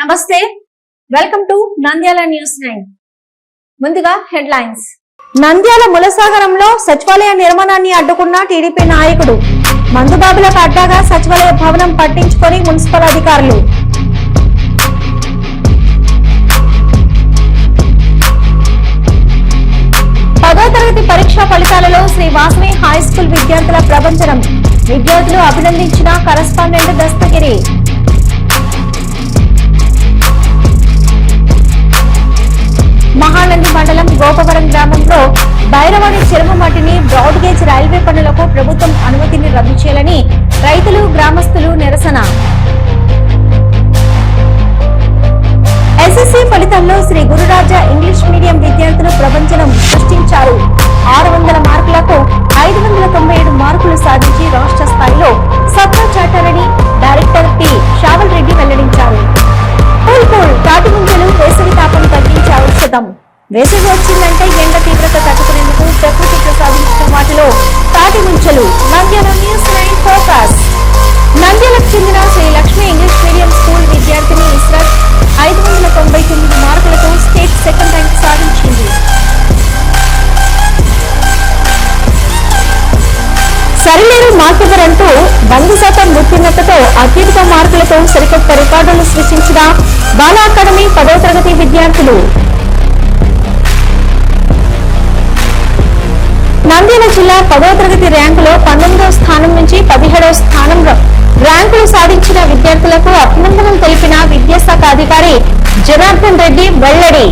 నమస్తే. Welcome to Nandyal news nine ముందుగా headlines Nandyal ములసాగరంలో సచివాలయ నిర్మాణాన్ని అడ్డుకున్న టీడీపీ నాయకుడు మందుబాబులకు అడ్డాగా సచివాలయ భవనం పట్టించుకొని మున్సిపల్ అధికారులు. పదో తరగతి పరీక్షా ఫలితాలలో శ్రీ వాసవి హై స్కూల్ విద్యార్థుల ప్రపంచనం విద్యార్థులు అభినందించిన కరస్పాండెంట్ దస్తగిరి. మహానంది మండలం గోపవరం గ్రామంలో బైరవాణి చెరువు మట్టిని బ్రాడ్ గేజ్ రైల్వే పనులకు ప్రభుత్వం అనుమతిని రద్దు చేయాలని రైతులు గ్రామస్తులు నిరసన. ఎస్ఎస్సీ ఫలితంలో శ్రీ గురురాజ ఇంగ్లీష్ మీడియం విద్యార్థులు ప్రపంచనం సృష్టించారు. ఆరు వందల మార్కులకు ఐదు వందల తొంభై ఏడు మార్కులు సాధించి రాష్ట్ర స్థాయిలో సత్తా చాటాలని డైరెక్టర్ పి. షావల్ రెడ్డి వెల్లడించారు. కూల్ తాటి ముంజలు వేసవి తాపం తగ్గించే ఔషధం వేసవి వచ్చిందంటే ఎండ తీవ్రత తట్టుకునేందుకు ప్రకృతి ప్రసాదించిన వాటిలో తాటి ముంచలు నంద్యాల న్యూస్ నైన్ ఫోకస్. నంద్యాలకు చెందిన Sri Lakshmi English medium school విద్యార్థిని ఇస్రత్ ఐదు వందల తొంభై తొమ్మిది మార్కులతో స్టేట్ సెకండ్ ర్యాంక్ సాధించింది. సరిలేరు మార్కెవర్ అంటూ వంద శాతం ఉత్తీర్ణతతో అత్యధిక మార్కులతో సరికొత్త రికార్డులు సృష్టించిన బాల అకాడమీ పదో తరగతి విద్యార్థులు. నంద్యాల జిల్లా పదో తరగతి ర్యాంకులో పంతొమ్మిదవ స్థానం నుంచి పదిహేడవ స్థానం ర్యాంకులు సాధించిన విద్యార్థులకు అభినందనలు తెలిపిన విద్యాశాఖ అధికారి జనార్దన్ రెడ్డి వెల్లడి.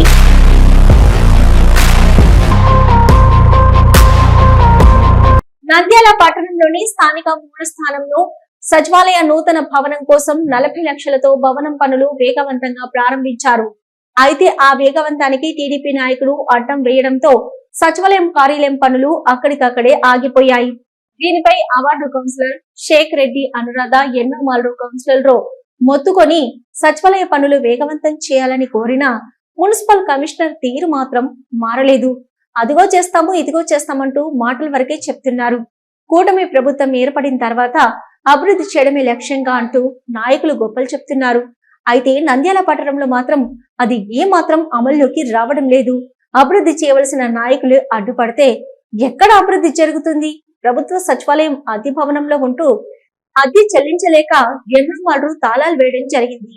నంద్యాల పట్టణంలోని స్థానిక మూడు స్థానంలో సచివాలయ నూతన భవనం కోసం నలభై లక్షలతో భవనం పనులు వేగవంతంగా ప్రారంభించారు. అయితే ఆ వేగవంతానికి టీడీపీ నాయకులు అడ్డం వేయడంతో సచివాలయం కార్యాలయం పనులు అక్కడికక్కడే ఆగిపోయాయి. దీనిపై అవార్డు కౌన్సిలర్ షేక్ రెడ్డి అనురాధ ఎన్నో మాలు కౌన్సిలర్లు మొత్తుకొని సచివాలయ పనులు వేగవంతం చేయాలని కోరినా మున్సిపల్ కమిషనర్ తీరు మాత్రం మారలేదు. అదిగో చేస్తాము ఇదిగో చేస్తామంటూ మాటల వరకే చెప్తున్నారు. కూటమి ప్రభుత్వం ఏర్పడిన తర్వాత అభివృద్ధి చేయడమే లక్ష్యంగా అంటూ నాయకులు గొప్పలు చెప్తున్నారు. అయితే నంద్యాల పట్టణంలో మాత్రం అది ఏ మాత్రం అమల్లోకి రావడం లేదు. అభివృద్ధి చేయవలసిన నాయకులు అడ్డుపడితే ఎక్కడ అభివృద్ధి జరుగుతుంది? ప్రభుత్వ సచివాలయం అద్దె భవనంలో ఉంటూ అద్దె చెల్లించలేక ఎన్నో తాళాలు వేయడం జరిగింది.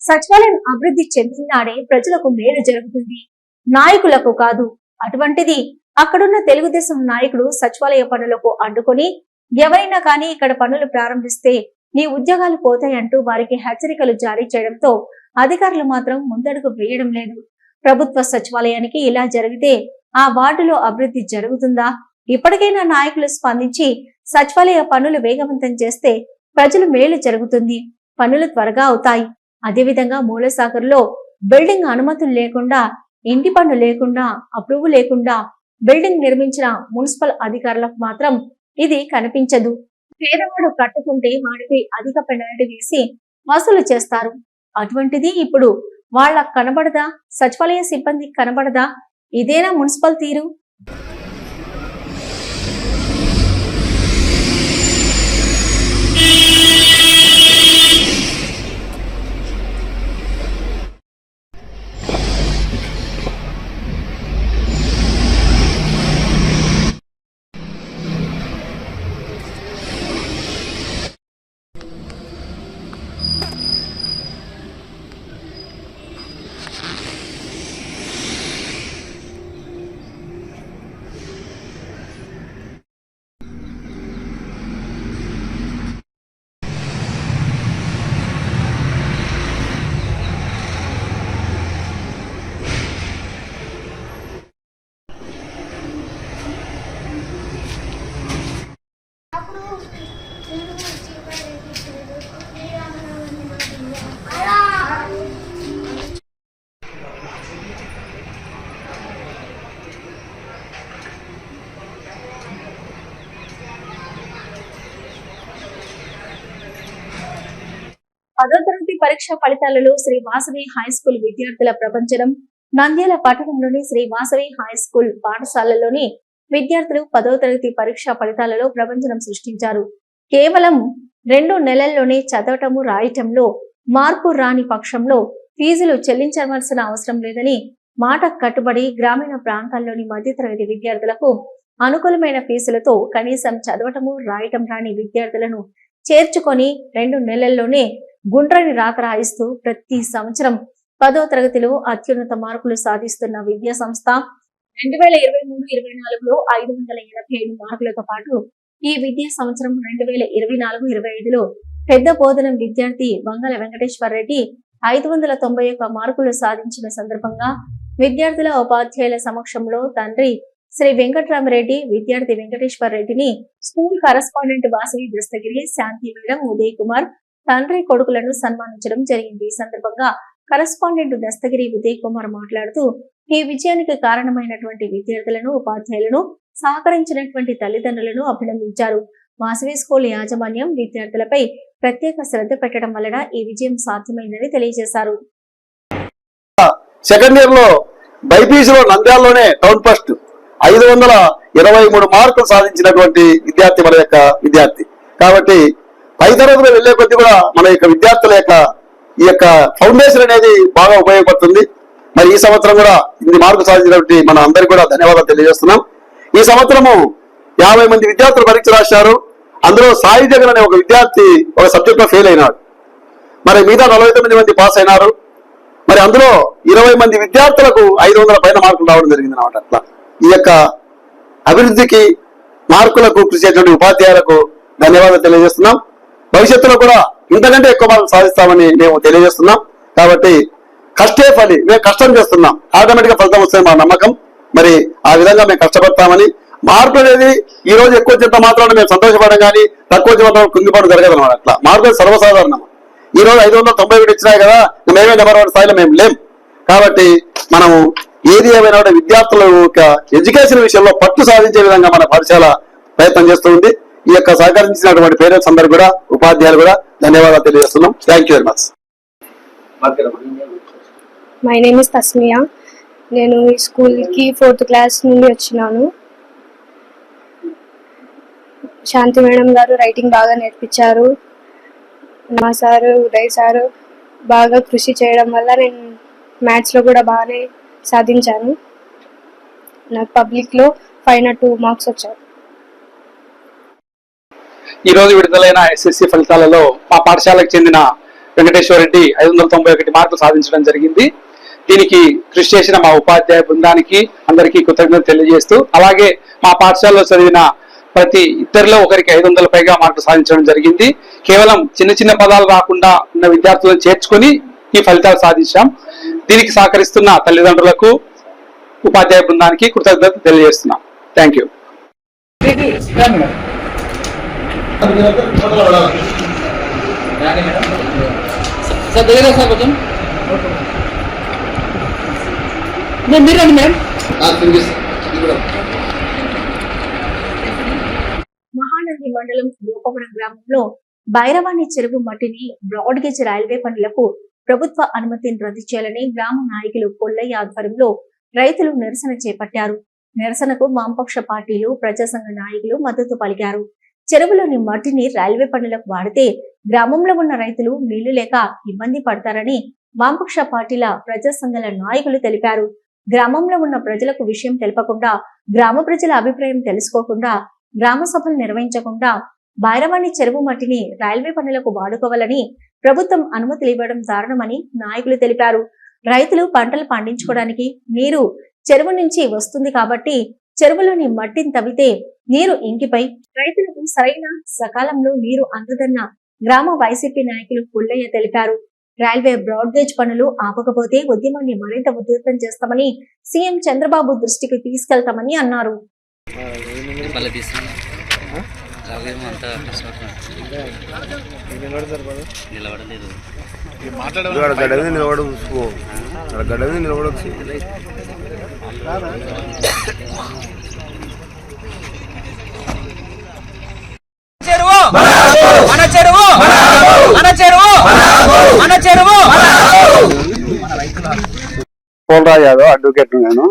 సచివాలయం అభివృద్ధి చెందినాడే ప్రజలకు మేలు జరుగుతుంది. నాయకులకు కాదు అటువంటిది అక్కడున్న తెలుగుదేశం నాయకుడు సచివాలయ పనులకు అడ్డుకొని ఎవరైనా కానీ ఇక్కడ పనులు ప్రారంభిస్తే నీ ఉద్యోగాలు పోతాయంటూ వారికి హెచ్చరికలు జారీ చేయడంతో అధికారులు మాత్రం ముందడుగు వేయడం లేదు. ప్రభుత్వ సచివాలయానికి ఇలా జరిగితే ఆ వార్డులో అభివృద్ధి జరుగుతుందా? ఇప్పటికైనా నాయకులు స్పందించి సచివాలయ పనులు వేగవంతం చేస్తే ప్రజలు మేలు జరుగుతుంది. పనులు త్వరగా అవుతాయి. అదేవిధంగా మూలసాగర్లో బిల్డింగ్ అనుమతులు లేకుండా ఇంటి పన్ను లేకుండా అప్రూవ్ లేకుండా బిల్డింగ్ నిర్మించిన మున్సిపల్ అధికారులకు మాత్రం ఇది కనిపించదు. పేదవాడు కట్టుకుంటే వాడికి అధిక పెనాల్టీ వేసి వసూలు చేస్తారు. అటువంటిది ఇప్పుడు వాళ్ళ కనబడదా? సచివాలయ సిబ్బంది కనబడదా? ఇదేనా మున్సిపల్ తీరు? పదో పరీక్ష ఫలితాలలో శ్రీ వాసవి హై స్కూల్ విద్యార్థుల ప్రపంచనం నంద్యాల పట్టణంలోని శ్రీ వాసవి హై స్కూల్ పాఠశాలలోని విద్యార్థులు పదో తరగతి పరీక్ష ఫలితాలలో ప్రపంచనం సృష్టించారు. కేవలం రెండు నెలల్లోనే చదవటము రాయటంలో మార్పు రాని పక్షంలో ఫీజులు చెల్లించవలసిన అవసరం లేదని మాట కట్టుబడి గ్రామీణ ప్రాంతాల్లోని మధ్యతరగతి విద్యార్థులకు అనుకూలమైన ఫీజులతో కనీసం చదవటము రాయటం రాని విద్యార్థులను చేర్చుకొని రెండు నెలల్లోనే గుండ్రని రాక రాయిస్తూ ప్రతి సంవత్సరం పదో తరగతిలో అత్యున్నత మార్కులు సాధిస్తున్న విద్యా సంస్థ రెండు వేల ఇరవై మూడు ఇరవై నాలుగులో ఐదు వందల ఎనభై ఐదు మార్కులతో పాటు ఈ విద్యా సంవత్సరం రెండు వేల ఇరవై నాలుగు ఇరవై ఐదులో పెద్ద బోధనం విద్యార్థి వంగల వెంకటేశ్వర రెడ్డి ఐదు వందల తొంభై ఒక్క మార్కులు సాధించిన సందర్భంగా విద్యార్థుల ఉపాధ్యాయుల సమక్షంలో తండ్రి శ్రీ వెంకటరామరెడ్డి విద్యార్థి వెంకటేశ్వర రెడ్డిని school correspondent Vasavi Dastagiri Shanti madam Uday Kumar తండ్రి కొడుకులను సన్మానించడం జరిగింది. ఈ సందర్భంగా కరస్పాండెంట్ దస్తగిరి ఉదయ్ కుమార్ మాట్లాడుతూ ఈ విజయానికి కారణమైనటువంటి విద్యార్థులను ఉపాధ్యాయులను సహకరించినటువంటి తల్లిదండ్రులను అభినందించారు. వాసవి స్కూల్ యాజమాన్యం విద్యార్థులపై ప్రత్యేక శ్రద్ధ పెట్టడం వలన ఈ విజయం సాధ్యమైందని తెలియజేశారు. సెకండ్ ఇయర్లో బైపీసీ లో నంద్యాలలోనే టౌన్ ఫస్ట్ ఐదు వందల ఇరవై మూడు మార్కులు సాధించినటువంటి విద్యార్థి మన యొక్క విద్యార్థి. కాబట్టి పై తరగతిలో వెళ్ళే కొద్ది కూడా మన యొక్క విద్యార్థుల యొక్క ఈ యొక్క ఫౌండేషన్ అనేది బాగా ఉపయోగపడుతుంది. మరి ఈ సంవత్సరం కూడా ఇన్ని మార్కులు సాధించినటువంటి మన అందరికి కూడా ధన్యవాదాలు తెలియజేస్తున్నాం. ఈ సంవత్సరము యాభై మంది విద్యార్థులు పరీక్ష రాశారు. అందులో సాయి జగన్ అనే ఒక విద్యార్థి ఒక సబ్జెక్ట్లో ఫెయిల్ అయినాడు. మరి మిగతా నలభై తొమ్మిది మంది పాస్ అయినారు. మరి అందులో ఇరవై మంది విద్యార్థులకు ఐదు వందల పైన మార్కులు రావడం జరిగింది అనమాట అట్లా. ఈ యొక్క అభివృద్ధికి మార్కులకు కృషి చేసినటువంటి ఉపాధ్యాయులకు ధన్యవాదాలు తెలియజేస్తున్నాం. భవిష్యత్తులో కూడా ఇంతకంటే ఎక్కువ మార్కులు సాధిస్తామని మేము తెలియజేస్తున్నాం. కాబట్టి కష్టే ఫలి మేము కష్టం చేస్తున్నాం. ఆటోమేటిక్గా ఫలితం వస్తుంది మా నమ్మకం. మరి ఆ విధంగా మేము కష్టపడతామని మార్పు అనేది ఈ రోజు ఎక్కువ వచ్చినంత మాత్రాన మేము సంతోషపడడం కానీ తక్కువ వచ్చిన కుంగిపోవడం జరగదు అనమాట అట్లా. మార్పు సర్వసాధారణం. ఈ రోజు ఐదు వందల తొంభై ఒకటి ఇచ్చినాయి కదా మేమే నెంబర్ వన్ స్థాయిలో మేము లేం. కాబట్టి మనము ఏది ఏమైనా కూడా విద్యార్థుల యొక్క ఎడ్యుకేషన్ విషయంలో పట్టు సాధించే విధంగా మన పాఠశాల ప్రయత్నం చేస్తుంది ఈ యొక్క సహకరించినటువంటి పేరెంట్స్ అందరు కూడా ఉపాధ్యాయులు కూడా ధన్యవాదాలు తెలియజేస్తున్నాం. Thank you very much my name is Tasmiya నేను ఈ స్కూల్కి ఫోర్త్ క్లాస్ నుండి వచ్చినాను. శాంతి మేడం గారు రైటింగ్ బాగా నేర్పించారు. మా సారు ఉదయ్ సారు బాగా కృషి చేయడం వల్ల నేను మ్యాథ్స్లో కూడా బాగానే సాధించాను. నాకు పబ్లిక్లో ఫైవ్ టూ మార్క్స్ వచ్చాయి. ఈరోజు విడుదలైన ఎస్ఎస్సి ఫలితాలలో మా పాఠశాలకు చెందిన వెంకటేశ్వర రెడ్డి ఐదు వందల తొంభై ఒకటి మార్కులు సాధించడం జరిగింది. దీనికి కృషి చేసిన మా ఉపాధ్యాయ బృందానికి అందరికీ కృతజ్ఞత తెలియజేస్తూ అలాగే మా పాఠశాలలో చదివిన ప్రతి ఇద్దరిలో ఒకరికి ఐదు వందల పైగా మార్కులు సాధించడం జరిగింది. కేవలం చిన్న చిన్న పదాలు రాకుండా ఉన్న విద్యార్థులను చేర్చుకొని ఈ ఫలితాలు సాధించాం. దీనికి సహకరిస్తున్న తల్లిదండ్రులకు ఉపాధ్యాయ బృందానికి కృతజ్ఞతలు తెలియజేస్తున్నాం. Thank you. సార్ దగ్గర సార్ కొంచెం మేడం మహానంది మండలం గోపవరం గ్రామంలో భైరవాణి చెరువు మట్టిని బ్రాడ్ గేజ్ రైల్వే పనులకు ప్రభుత్వ అనుమతిని రద్దు చేయాలని గ్రామ నాయకులు కొల్లయ్య ఆధ్వర్యంలో రైతులు నిరసన చేపట్టారు. నిరసనకు వామపక్ష పార్టీలు ప్రజాసంఘ నాయకులు మద్దతు పలికారు. చెరువులోని మట్టిని రైల్వే పనులకు వాడితే గ్రామంలో ఉన్న రైతులు నీళ్ళు లేక ఇబ్బంది పడతారని వామపక్ష పార్టీల ప్రజా సంఘాల నాయకులు తెలిపారు. గ్రామంలో ఉన్న ప్రజలకు విషయం తెలపకుండా గ్రామ ప్రజల అభిప్రాయం తెలుసుకోకుండా గ్రామ సభలు నిర్వహించకుండా భైరవాణి చెరువు మట్టిని రైల్వే పనులకు వాడుకోవాలని ప్రభుత్వం అనుమతులు ఇవ్వడం దారుణమని నాయకులు తెలిపారు. రైతులు పంటలు పండించుకోవడానికి నీరు చెరువు నుంచి వస్తుంది కాబట్టి చెరువులోని మట్టిని తవ్వితే నీరు ఇంకిపై రైతులకు సరైన సకాలంలో నీరు అందదన్న గ్రామ వైసీపీ నాయకులు పుల్లయ్య తెలిపారు. రైల్వే బ్రాడ్గేజ్ పనులు ఆపకపోతే ఉద్యమాన్ని మరింత ఉధృతం చేస్తామని సీఎం చంద్రబాబు దృష్టికి తీసుకెళ్తామని అన్నారు. నిలబడలేదు ఇక్కడ గడ్డ మీద నిలబడు చూసుకో అక్కడ గడ్డ మీద నిలబడొచ్చు చెరువు మన చెరువు మన చెరువు మన చెరువు పోలరాజు యాదవ్ అడ్వకేట్ నేను.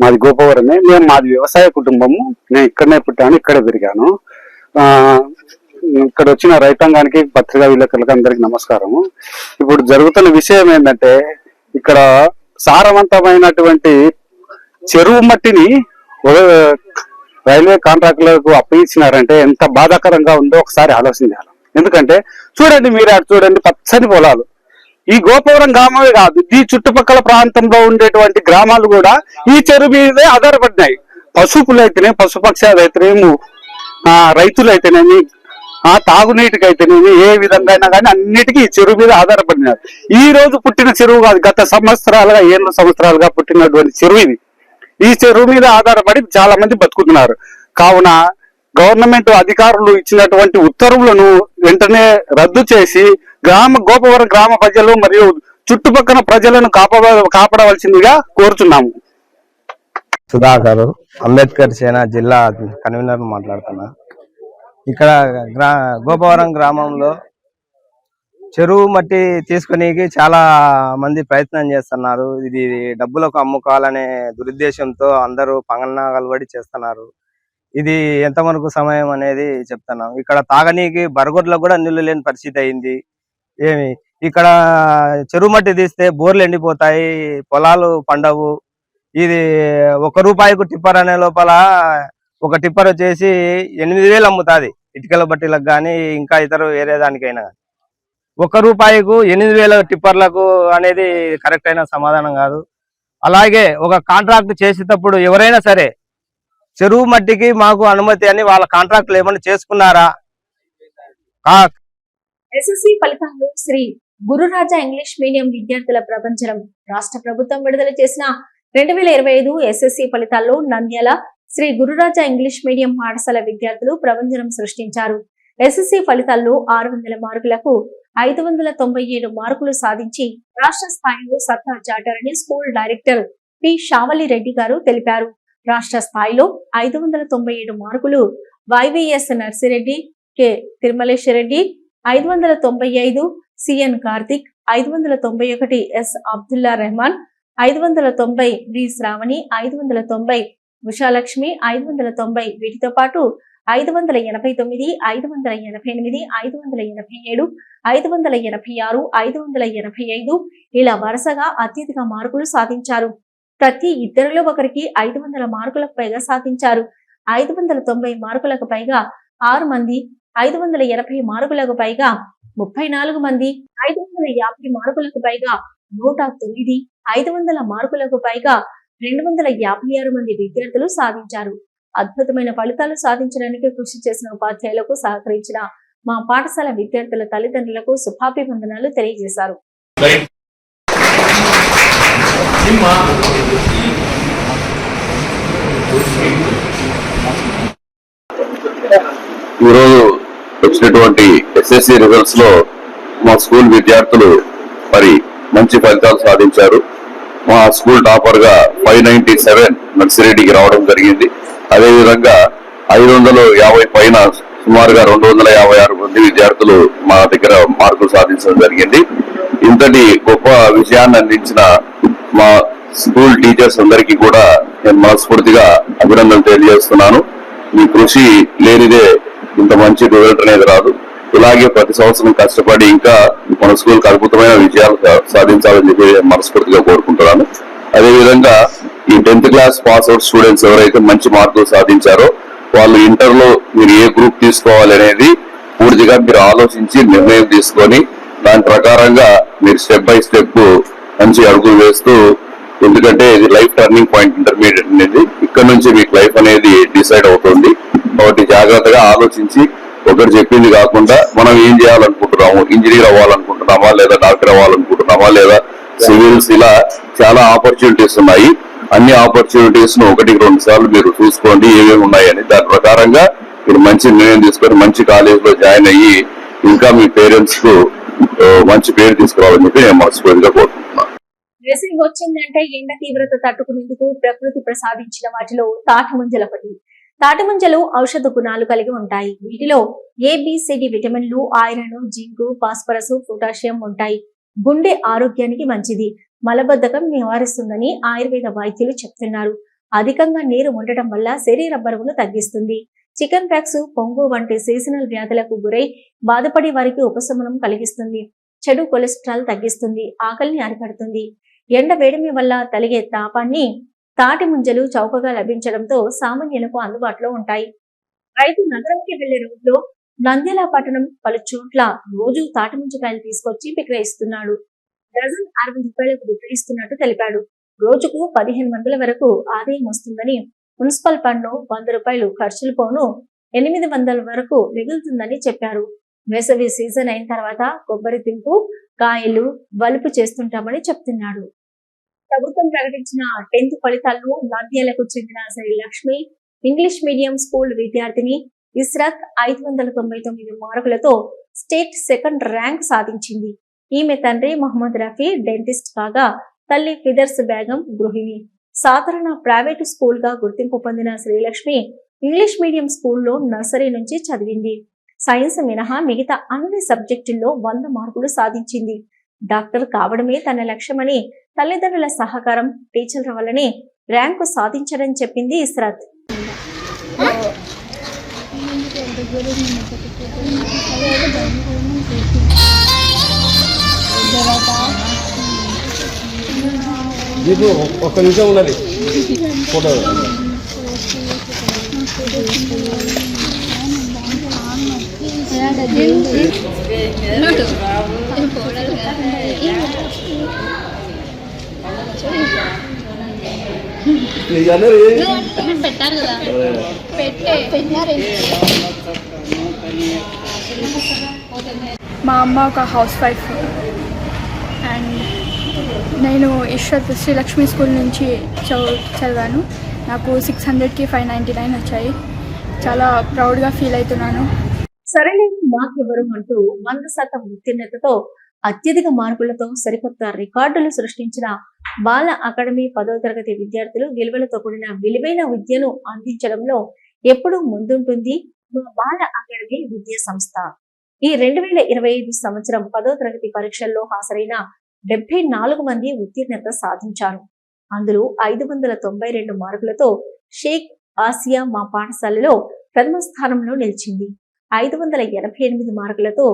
మాది గోపవరమే. మేము మాది వ్యవసాయ కుటుంబము. నేను ఇక్కడనే పుట్టాను ఇక్కడే పెరిగాను. ఇక్కడ వచ్చిన రైతాంగానికి పత్రికా విలేకరులకు అందరికి నమస్కారము. ఇప్పుడు జరుగుతున్న విషయం ఏంటంటే ఇక్కడ సారవంతమైనటువంటి చెరువు మట్టిని రైల్వే కాంట్రాక్టులకు అప్పగించినారంటే ఎంత బాధాకరంగా ఉందో ఒకసారి ఆలోచించాలి. ఎందుకంటే చూడండి మీరు అటు చూడండి పచ్చని పొలాలు. ఈ గోపవరం గ్రామమే కాదు ఈ చుట్టుపక్కల ప్రాంతంలో ఉండేటువంటి గ్రామాలు కూడా ఈ చెరువు మీదే ఆధారపడినాయి. పశువులు అయితేనే పశుపక్షాలు అయితేనేమి ఆ రైతులు అయితేనేమి ఆ తాగునీటికి అయితేనేమి ఏ విధంగా అయినా కానీ అన్నిటికీ ఈ చెరువు మీద ఆధారపడినారు ఈ రోజు పుట్టిన చెరువు కాదు గత సంవత్సరాలుగా ఏళ్ళ సంవత్సరాలుగా పుట్టినటువంటి చెరువు ఇది. ఈ చెరువు మీద ఆధారపడి చాలా మంది బతుకుతున్నారు. కావున గవర్నమెంట్ అధికారులు ఇచ్చినటువంటి ఉత్తర్వులను వెంటనే రద్దు చేసి గ్రామ గోపవరం గ్రామ ప్రజలు మరియు చుట్టుపక్కల ప్రజలను కాప కాపాడవలసిందిగా కోరుచున్నాము. సుధాకర్ అంబేద్కర్ సేన జిల్లా కన్వీనర్ మాట్లాడుతున్నా. ఇక్కడ గ్రా గోపవరం గ్రామంలో చెరువు మట్టి తీసుకునేకి చాలా మంది ప్రయత్నం చేస్తున్నారు. ఇది డబ్బులకు అమ్ముకోవాలనే దురుద్దేశంతో అందరూ పంగనాగలబడి చేస్తున్నారు. ఇది ఎంత మనకు సమయం అనేది చెప్తున్నాం. ఇక్కడ తాగనీకి బరగొడ్లకు కూడా నీళ్ళు లేని పరిస్థితి అయింది. ఏమి? ఇక్కడ చెరువు మట్టి తీస్తే బోర్లు ఎండిపోతాయి పొలాలు పండవు. ఇది ఒక రూపాయికు టిప్పర్ అనే లోపల ఒక టిప్పర్ వచ్చేసి ఎనిమిది వేలు అమ్ముతాది. ఇటుకల బట్టీలకు కానీ ఇంకా ఇతర వేరే దానికైనా కానీ ఒక రూపాయికు ఎనిమిది వేల టిప్పర్లకు అనేది కరెక్ట్ అయిన సమాధానం కాదు. అలాగే ఒక కాంట్రాక్ట్ చేసేటప్పుడు ఎవరైనా సరే చెరువు మట్టికి మాకు అనుమతి అని వాళ్ళ కాంట్రాక్ట్లు ఏమైనా చేసుకున్నారా? ఎస్ఎస్సి ఫలితాలు శ్రీ గురురాజా ఇంగ్లీష్ మీడియం విద్యార్థుల ప్రపంచం. రాష్ట్ర ప్రభుత్వం విడుదల చేసిన రెండు వేల ఇరవై ఐదు ఎస్ఎస్సి ఫలితాల్లో నంద్యాల శ్రీ గురురాజా ఇంగ్లీష్ మీడియం పాఠశాల విద్యార్థులు ప్రపంచం సృష్టించారు. ఎస్ఎస్సి ఫలితాల్లో ఆరు వందల మార్కులకు ఐదు వందల తొంభై ఏడు మార్కులు సాధించి రాష్ట్ర స్థాయిలో సత్తా చాటారని school director P. Shavali Reddy గారు తెలిపారు. రాష్ట్ర స్థాయిలో ఐదు వందల తొంభై ఏడు మార్కులు వైవిఎస్ నర్సిరెడ్డి కె తిరుమలేశ్వరెడ్డి ఐదు వందల తొంభై ఐదు సిఎన్ కార్తిక్ ఐదు వందల తొంభై ఒకటి ఎస్ అబ్దుల్లా రెహమాన్ ఐదు వందల తొంభై వి శ్రావణి ఐదు వందల తొంభై ఉషాలక్ష్మి ఐదు వందల తొంభై వీటితో పాటు ఐదు వందల ఎనభై తొమ్మిది ఐదు వందల ఎనభై ఎనిమిది ఐదు వందల ఎనభై ఏడు ఐదు వందల ఎనభై ఆరు ఐదు వందల ఎనభై ఐదు ఇలా వరుసగా అత్యధిక మార్కులు సాధించారు ప్రతి ఇద్దరిలో ఒకరికి ఐదు వందల మార్కులకు పైగా సాధించారు. ఐదు వందల తొంభై మార్కులకు పైగా ఆరు మంది ఐదు వందల ఎనభై మార్కులకు పైగా ముప్పై నాలుగు మంది ఐదు వందల యాభై మార్కులకు పైగా నూట తొమ్మిది ఐదు వందల మార్కులకు పైగా రెండు వందల యాభై ఆరు మంది విద్యార్థులు సాధించారు. అద్భుతమైన ఫలితాలు సాధించడానికి కృషి చేసిన ఉపాధ్యాయులకు సహకరించిన మా పాఠశాల విద్యార్థుల తల్లిదండ్రులకు శుభాభివందనాలు తెలియజేశారు. ఈరోజు వచ్చినటువంటి ఎస్ఎస్సి రిజల్ట్స్లో మా స్కూల్ విద్యార్థులు మరి మంచి ఫలితాలు సాధించారు. మా స్కూల్ టాపర్గా ఫైవ్ నైన్టీ సెవెన్ నర్సిరెడ్డికి రావడం జరిగింది. అదేవిధంగా ఐదు వందల యాభై పైన సుమారుగా రెండు వందల యాభై ఆరు మంది విద్యార్థులు మా దగ్గర మార్కులు సాధించడం జరిగింది. ఇంతటి గొప్ప విజయాన్ని అందించిన మా స్కూల్ టీచర్స్ అందరికీ కూడా నేను మనస్ఫూర్తిగా అభినందనలు తెలియజేస్తున్నాను. మీ కృషి లేనిదే ఇంత మంచి రిజల్ట్ అనేది రాదు. ఇలాగే ప్రతి సంవత్సరం కష్టపడి ఇంకా మన స్కూల్కి అద్భుతమైన విజయాలు సాధించాలని చెప్పి మనస్ఫూర్తిగా కోరుకుంటున్నాను. అదేవిధంగా ఈ tenth class pass out students ఎవరైతే మంచి మార్కులు సాధించారో వాళ్ళు ఇంటర్లో మీరు ఏ గ్రూప్ తీసుకోవాలి అనేది పూర్తిగా మీరు ఆలోచించి నిర్ణయం తీసుకొని దాని ప్రకారంగా మీరు స్టెప్ బై స్టెప్ మంచి అడుగులు వేస్తూ ఎందుకంటే ఇది లైఫ్ టర్నింగ్ పాయింట్ ఇంటర్మీడియట్ అనేది. ఇక్కడ నుంచి మీకు లైఫ్ అనేది డిసైడ్ అవుతుంది. కాబట్టి జాగ్రత్తగా ఆలోచించి ఒకరు చెప్పింది కాకుండా మనం ఏం చేయాలనుకుంటున్నాము? ఇంజనీర్ అవ్వాలనుకుంటున్నామా? లేదా డాక్టర్ అవ్వాలనుకుంటున్నామా? లేదా సివిల్స్ ఇలా చాలా ఆపర్చునిటీస్ ఉన్నాయి. అన్ని ఆపర్చునిటీస్ను ఒకటి రెండు సార్లు మీరు చూసుకోండి ఏమేమి ఉన్నాయని దాని ప్రకారంగా మీరు మంచి నిర్ణయం తీసుకొని మంచి కాలేజ్లో జాయిన్ అయ్యి ఇంకా మీ పేరెంట్స్కు మంచి పేరు తీసుకురావాలని చెప్పి నేను మనస్ఫూర్తిగా కోరుకుంటున్నాను వేసవి వచ్చిందంటే ఎండ తీవ్రత తట్టుకునేందుకు ప్రకృతి ప్రసాదించిన వాటిలో తాటిముంజల పటి తాటిముంజలు ఔషధ గుణాలు కలిగి ఉంటాయి. వీటిలో ఏబిసిడి విటమిన్లు ఐరన్ జింక్ ఫాస్ఫరస్ పొటాషియం ఉంటాయి. గుండె ఆరోగ్యానికి మంచిది. మలబద్ధకం నివారిస్తుందని ఆయుర్వేద వైద్యులు చెప్తున్నారు. అధికంగా నీరు ఉండటం వల్ల శరీర బరువును తగ్గిస్తుంది. చికెన్ ప్యాక్స్ పొంగు వంటి సీజనల్ వ్యాధులకు గురై బాధపడే వారికి ఉపశమనం కలిగిస్తుంది. చెడు కొలెస్ట్రాల్ తగ్గిస్తుంది ఆకలిని అరికడుతుంది. ఎండ వేడిమి వల్ల కలిగే తాపాన్ని తాటి ముంజలు చౌకగా లభించడంతో సామాన్యులకు అందుబాటులో ఉంటాయి. రైతు నగరంకి వెళ్ళే రోడ్లో నంద్యాల పట్టణం పలు చోట్ల రోజు తాటి ముంజకాయలు తీసుకొచ్చి విక్రయిస్తున్నాడు. డజన్ అరవై రూపాయలకు విక్రయిస్తున్నట్టు తెలిపాడు. రోజుకు పదిహేను వందల వరకు ఆదాయం వస్తుందని మున్సిపల్ పన్ను వంద రూపాయలు ఖర్చులు పోను ఎనిమిది వందల వరకు మిగులుతుందని చెప్పారు. వేసవి సీజన్ అయిన తర్వాత కొబ్బరి తింపు కాయలు వలుపు చేస్తుంటామని చెప్తున్నాడు. ప్రభుత్వం ప్రకటించిన టెన్త్ ఫలితాల్లో నంద్యాలకు చెందిన Sri Lakshmi English medium school విద్యార్థిని ఇస్రాక్ ఐదు వందల తొంభై తొమ్మిది మార్కులతో స్టేట్ సెకండ్ ర్యాంక్ సాధించింది. ఈమె తండ్రి మహమ్మద్ రఫీ డెంటిస్ట్ కాగా తల్లి ఫిదర్స్ బేగం గృహిణి. సాధారణ ప్రైవేటు స్కూల్గా గుర్తింపు పొందిన శ్రీలక్ష్మి ఇంగ్లీష్ మీడియం స్కూల్లో నర్సరీ నుంచి చదివింది. సైన్స్ మినహా మిగతా అన్ని సబ్జెక్టుల్లో వంద మార్కులు సాధించింది. డాక్టర్ కావడమే తన లక్ష్యమని తల్లిదండ్రుల సహకారం టీచర్ల వల్లనే ర్యాంకు సాధించడం చెప్పింది ఇస్రాత్ దీపు ఒక్క నిమిషం ఉన్నది ఫోటో మా అమ్మ ఒక హౌస్ వైఫ్. నేను ఈశ్వర్ శ్రీలక్ష్మి స్కూల్ నుంచి చదువు చదివాను. నాకు సిక్స్ హండ్రెడ్కి ఫైవ్ నైంటీ నైన్ వచ్చాయి. చాలా ప్రౌడ్గా ఫీల్ అవుతున్నాను. సరైన మాకెవరు అంటూ వంద శాతం ఉత్తీర్ణతతో అత్యధిక మార్కులతో సరికొత్త రికార్డులు సృష్టించిన బాల అకాడమీ పదవ తరగతి విద్యార్థులు విలువలతో కూడిన విలువైన విద్యను అందించడంలో ఎప్పుడూ ముందుంటుంది మా బాల అకాడమీ విద్యా సంస్థ. ఈ రెండు వేల ఇరవై ఐదు సంవత్సరం పదో తరగతి పరీక్షల్లో హాజరైన డెబ్బై నాలుగు మంది ఉత్తీర్ణత సాధించారు. అందులో ఐదు వందల తొంభై రెండు మార్కులతో షేక్ ఆసియా మా పాఠశాలలో ప్రథమ స్థానంలో నిలిచింది. ఐదు వందల ఎనభై ఎనిమిది మార్కులతో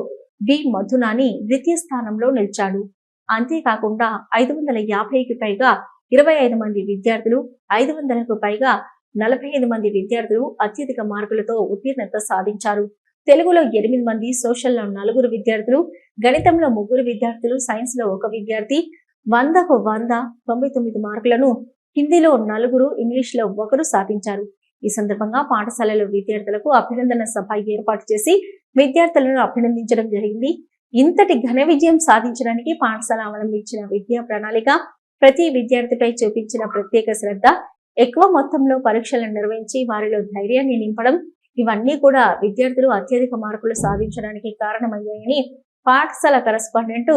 వి మధునాని ద్వితీయ స్థానంలో నిలిచాడు. అంతేకాకుండా ఐదు వందల యాభైకి పైగా ఇరవై ఐదు మంది విద్యార్థులు ఐదు వందలకు పైగా నలభై ఐదు మంది విద్యార్థులు అత్యధిక మార్కులతో ఉత్తీర్ణత సాధించారు. తెలుగులో ఎనిమిది మంది సోషల్లో నలుగురు విద్యార్థులు గణితంలో ముగ్గురు విద్యార్థులు సైన్స్లో ఒక విద్యార్థి వందకు వంద తొంభై తొమ్మిది మార్కులను హిందీలో నలుగురు ఇంగ్లీష్లో ఒకరు సాధించారు. ఈ సందర్భంగా పాఠశాలలో విద్యార్థులకు అభినందన సభ ఏర్పాటు చేసి విద్యార్థులను అభినందించడం జరిగింది. ఇంతటి ఘన విజయం సాధించడానికి పాఠశాల అవలంబించిన విద్యా ప్రణాళిక ప్రతి విద్యార్థిపై చూపించిన ప్రత్యేక శ్రద్ధ ఎక్కువ మొత్తంలో పరీక్షలను నిర్వహించి వారిలో ధైర్యాన్ని నింపడం ఇవన్నీ కూడా విద్యార్థులు అత్యధిక మార్కులు సాధించడానికి కారణమయ్యాయని పాఠశాల కరస్పాండెంట్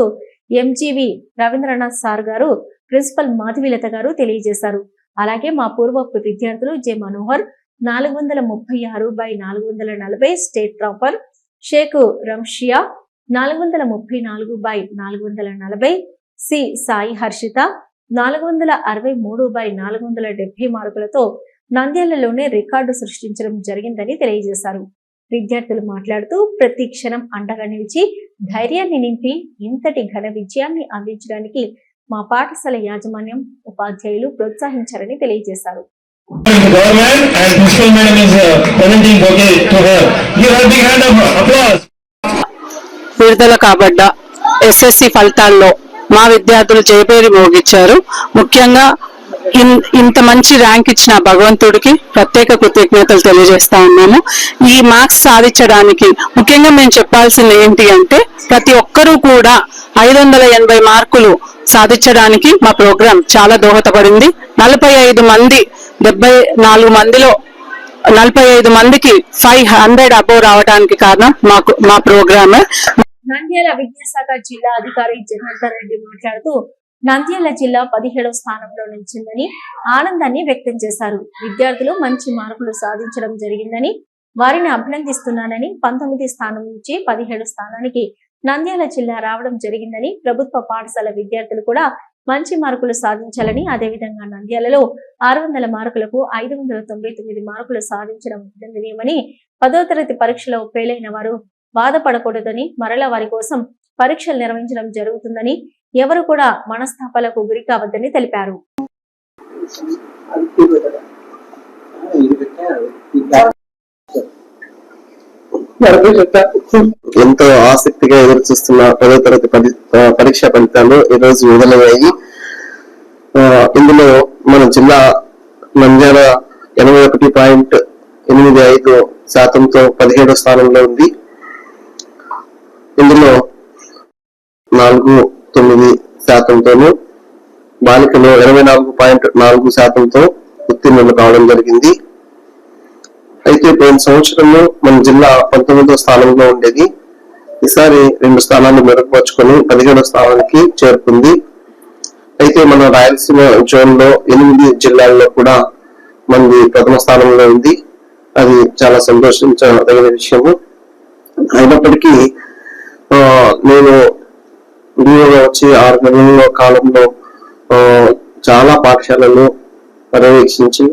ఎంజీవి రవీంద్రనాథ్ సార్ గారు ప్రిన్సిపల్ మాధవీలత గారు తెలియజేశారు. అలాగే మా పూర్వపు విద్యార్థులు జె మనోహర్ నాలుగు వందల ముప్పై ఆరు బై నాలుగు వందల నలభై స్టేట్ టాపర్ షేక్ రంషియా నాలుగు వందల ముప్పై నాలుగు బై నాలుగు వందల నలభై సి సాయి హర్షిత నాలుగు వందల అరవై మూడు బై నాలుగు వందల డెబ్బై మార్కులతో నంద్యాలలోనే రికార్డు సృష్టించడం జరిగిందని తెలియజేశారు. విద్యార్థులు మాట్లాడుతూ ప్రతి క్షణం అండగా నిలిచి ధైర్యాన్ని నింపి ఇంతటి ఘన విజయాన్ని అందించడానికి మా పాఠశాల యాజమాన్యం ఉపాధ్యాయులు ప్రోత్సహించారని తెలియజేశారు. Uh. విడుదల కాబడ్డ ఎస్ఎస్సి ఫలితాల్లో మా విద్యార్థులు జయపేరి మోగించారు. ముఖ్యంగా ఇంత మంచి ర్యాంక్ ఇచ్చిన భగవంతుడికి ప్రత్యేక కృతజ్ఞతలు తెలియజేస్తా ఉన్నాము. ఈ మార్క్స్ సాధించడానికి ముఖ్యంగా మేము చెప్పాల్సింది ఏంటి అంటే ప్రతి ఒక్కరూ కూడా ఐదు వందల ఎనభై మార్కులు సాధించడానికి మా ప్రోగ్రాం చాలా దోహదపడింది. నలభై ఐదు మంది డెబ్బై నాలుగు మందిలో నలభై ఐదు మందికి ఫైవ్ హండ్రెడ్ అబోవ్ రావడానికి కారణం మాకు మా ప్రోగ్రామే. నంద్యాల విద్యాశాఖ జిల్లా అధికారి జనార్దన్ రెడ్డి మాట్లాడుతూ నంద్యాల జిల్లా పదిహేడవ స్థానంలో నిలిచిందని ఆనందాన్ని వ్యక్తం చేశారు. విద్యార్థులు మంచి మార్కులు సాధించడం జరిగిందని వారిని అభినందిస్తున్నానని పంతొమ్మిది స్థానం నుంచి పదిహేడు స్థానానికి నంద్యాల జిల్లా రావడం జరిగిందని ప్రభుత్వ పాఠశాల విద్యార్థులు కూడా మంచి మార్కులు సాధించాలని అదేవిధంగా నంద్యాలలో ఆరు వందల మార్కులకు ఐదు వందల తొంభై తొమ్మిది మార్కులు సాధించడం అభినందనీయమని పదో తరగతి పరీక్షలో ఫెయిల్ అయిన వారు బాధపడకూడదని మరలా వారి కోసం పరీక్షలు నిర్వహించడం జరుగుతుందని ఎవరు కూడా మనస్తాపాలకు గురి కావద్దని తెలిపారు. ఎంతో ఆసక్తిగా ఎదురు చూస్తున్న పదో తరగతి పది పరీక్ష ఫలితాలు ఈ రోజు విడుదలయ్యాయి. ఇందులో మన జిల్లా నంద్యాల ఎనభై ఒకటి పాయింట్ ఎనిమిది ఐదు శాతంతో పదిహేడో స్థానంలో ఉంది. ఇందులో నాలుగు తొమ్మిది శాతంతోను బాలికలు ఇరవై నాలుగు పాయింట్ నాలుగు శాతంతో ఉత్తీర్ణులు కావడం జరిగింది. అయితే పోయిన సంవత్సరంలో మన జిల్లా పంతొమ్మిదో స్థానంలో ఉండేది. ఈసారి రెండు స్థానాలు మెరుగుపరుచుకొని పదిహేడో స్థానానికి చేరుకుంది. అయితే మన రాయలసీమ జోన్లో ఎనిమిది జిల్లాల్లో కూడా మనది ప్రథమ స్థానంలో ఉంది. అది చాలా సంతోషించదగిన విషయము. అయినప్పటికీ నేను గురువుగా వచ్చి ఆరు నెలల కాలంలో చాలా పాఠశాలలు పర్యవేక్షించి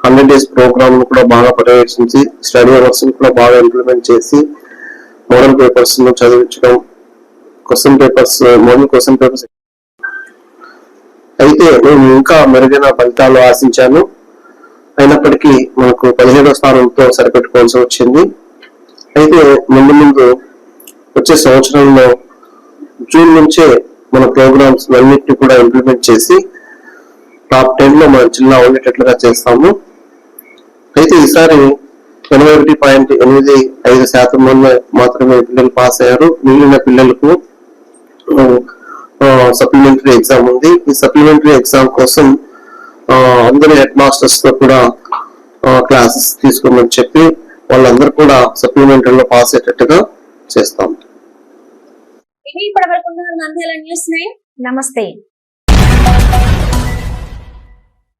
హండ్రెడ్ డేస్ ప్రోగ్రామ్ కూడా బాగా పర్యవేక్షించి స్టడీ అవర్స్ కూడా బాగా ఇంప్లిమెంట్ చేసి మోడల్ పేపర్స్ను చదివించడం question papers model question papers. అయితే నేను ఇంకా మెరుగైన ఫలితాలు ఆశించాను. అయినప్పటికీ మనకు పదిహేడవ స్థానంతో సరిపెట్టుకోవాల్సి వచ్చింది. అయితే ముందు ముందు వచ్చే సంవత్సరంలో జూన్ నుంచే మన ప్రోగ్రామ్స్ అన్నింటినీ కూడా ఇంప్లిమెంట్ చేసి టాప్ టెన్లో మన జిల్లా ఉండేటట్లుగా చేస్తాము. అయితే ఈసారి ఎనభై ఒకటి పాయింట్ ఎనిమిది ఐదు శాతం మంది మాత్రమే పిల్లలు పాస్ అయ్యారు. మిగిలిన పిల్లలకు సప్లిమెంటరీ ఎగ్జామ్ ఉంది. ఈ సప్లిమెంటరీ ఎగ్జామ్ కోసం అందరి హెడ్ మాస్టర్స్తో కూడా క్లాసెస్ తీసుకోమని చెప్పి వాళ్ళందరూ కూడా సప్లిమెంటరీలో పాస్ అయ్యేటట్టుగా చేస్తాం. ఇవి ఇప్పటివరకు ఉన్న నంద్యాల న్యూస్ నైన్ నమస్తే.